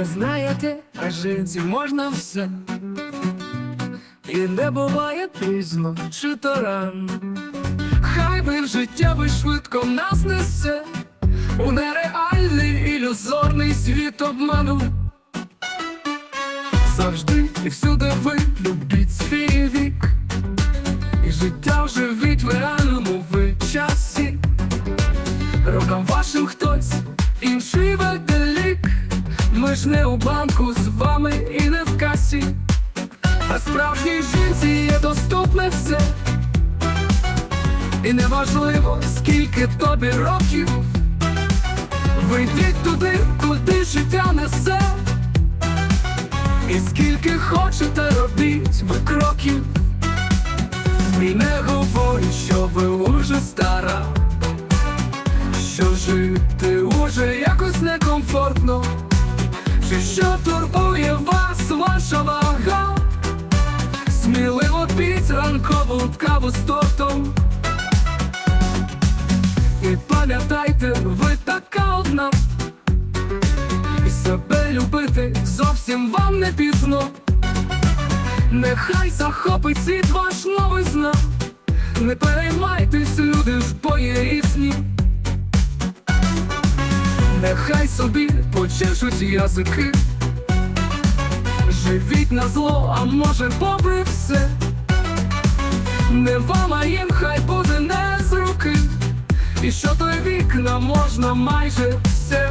Ви знаєте, а жінці можна все. І не буває пізно чи то рано. Хай би життя ви швидко нас несе у нереальний ілюзорний світ обману. Завжди і всюди ви любіть свій вік, і життя вживіть в реальному ви часі. Рокам вашим хтось інший веде. Ми ж не у банку з вами і не в касі. А справжній жінці є доступне все. І неважливо, скільки тобі років. Ви йдіть туди, куди життя несе. І скільки хочете робіть ви кроків. І не говоріть, що ви уже стара. Що жити уже якось некомфортно. Чи що турбує вас ваша вага? Сміливо піть ранкову каву з тортом. І пам'ятайте, ви така одна. І себе любити зовсім вам не пізно. Нехай захопить світ ваш новий знак. Не переймайтесь, люди ж бо є різні. Нехай собі почешуть язики. Живіть на зло, а може попри все. Не вам, а їм хай буде не з руки. І що той вікна можна майже все.